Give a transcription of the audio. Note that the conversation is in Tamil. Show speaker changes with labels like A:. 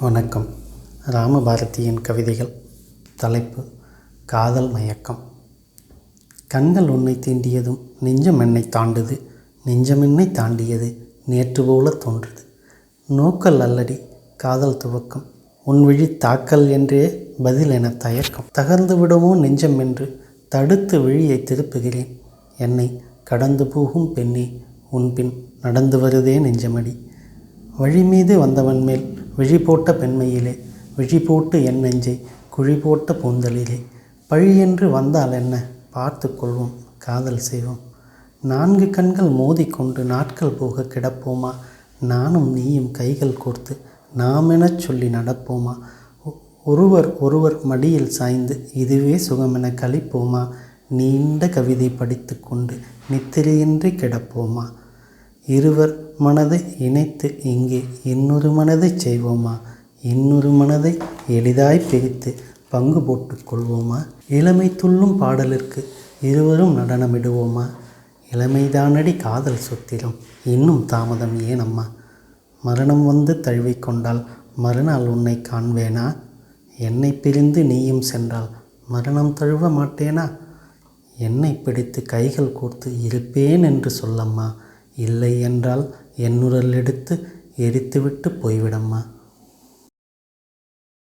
A: வணக்கம். ராமபாரதியின் கவிதைகள். தலைப்பு காதல் மயக்கம். கண்கள் உன்னை தீண்டியதும் நெஞ்சம் என்னை தாண்டுது. நெஞ்சமென்னை தாண்டியது நேற்று போல தோன்றுது. நோக்கல் அல்லடி காதல் துவக்கம். உன் விழி தாக்கல் என்றே பதில் என தயக்கம். தகர்ந்து விடுமோ நெஞ்சம் என்று தடுத்து விழியை திருப்புகிறேன். என்னை கடந்து போகும் பெண்ணே உன் பின் நடந்து வருதே நெஞ்சமடி. வழி மீது வந்தவன் மேல் விழி போட்ட பெண்மையிலே விழி போட்டு என் நெஞ்சை குழி போட்ட பூந்தலிலே பழியென்று வந்தால் என்ன? பார்த்து கொள்வோம் காதல் செய்வோம். நான்கு கண்கள் மோதிக்கொண்டு நாட்கள் போக கிடப்போமா? நானும் நீயும் கைகள் கோர்த்து எனச் சொல்லி நடப்போமா? ஒருவர் ஒருவர் மடியில் சாய்ந்து இதுவே சுகமென கழிப்போமா நீண்ட கவிதை படித்துக்கொண்டு நித்திரையின்றி கிடப்போமா? இருவர் மனதை இணைத்து இங்கே இன்னொரு மனதை செய்வோமா? இன்னொரு மனதை எளிதாய் பிரித்து பங்கு போட்டுக் கொள்வோமா? இளமை துள்ளும் பாடலிற்கு இருவரும் நடனமிடுவோமா? இளமைதானடி காதல் சுத்திரம் இன்னும் தாமதம் ஏனம்மா? மரணம் வந்து தழுவிக்கொண்டால் மறுநாள் உன்னை காண்பேனா? என்னை பிரிந்து நீயும் சென்றால் மரணம் தழுவ மாட்டேனா? என்னை பிடித்து கைகள் கோர்த்து இருப்பேன் என்று சொல்லம்மா? இல்லை என்றால் என்னுரல் எடுத்து எரித்துவிட்டு போய்விடம்மா.